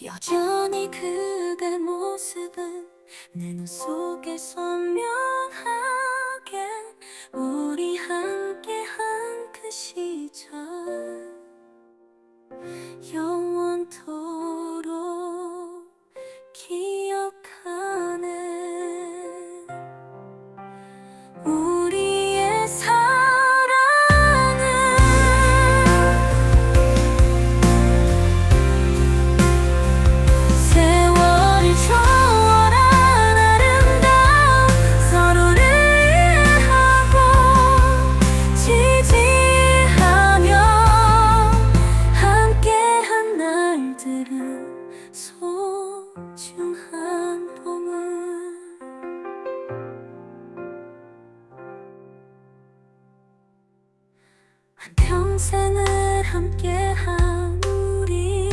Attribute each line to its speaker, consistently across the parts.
Speaker 1: 여전히 그대 모습은 내 눈 속에 선명하 평생을 함께한 우리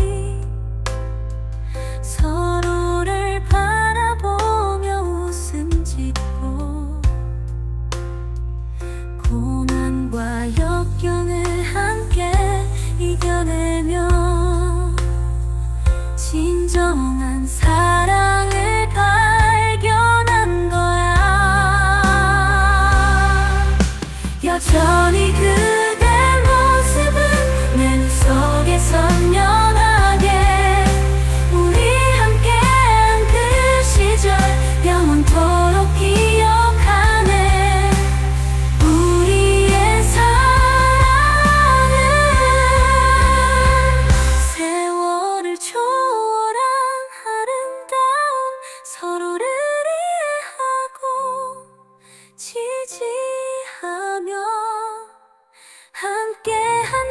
Speaker 1: 서로를 바라보며 웃음 짓고 고난과 역경을 함께 이겨내며 진정한 사랑을 발견한 거야. 여전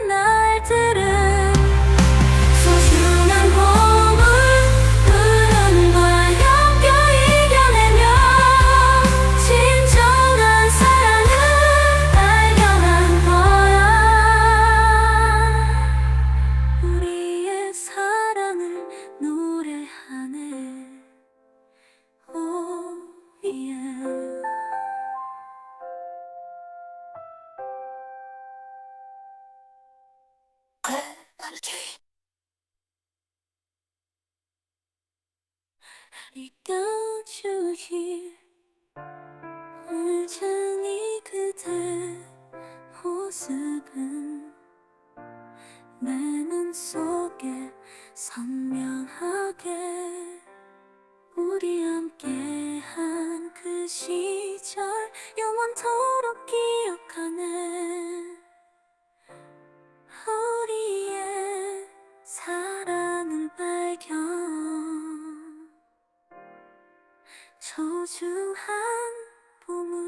Speaker 1: 함 I got 울쟁이 그대 모습은 내 눈 속에 선명하게 우리 함께한 그 시절 소중한 보물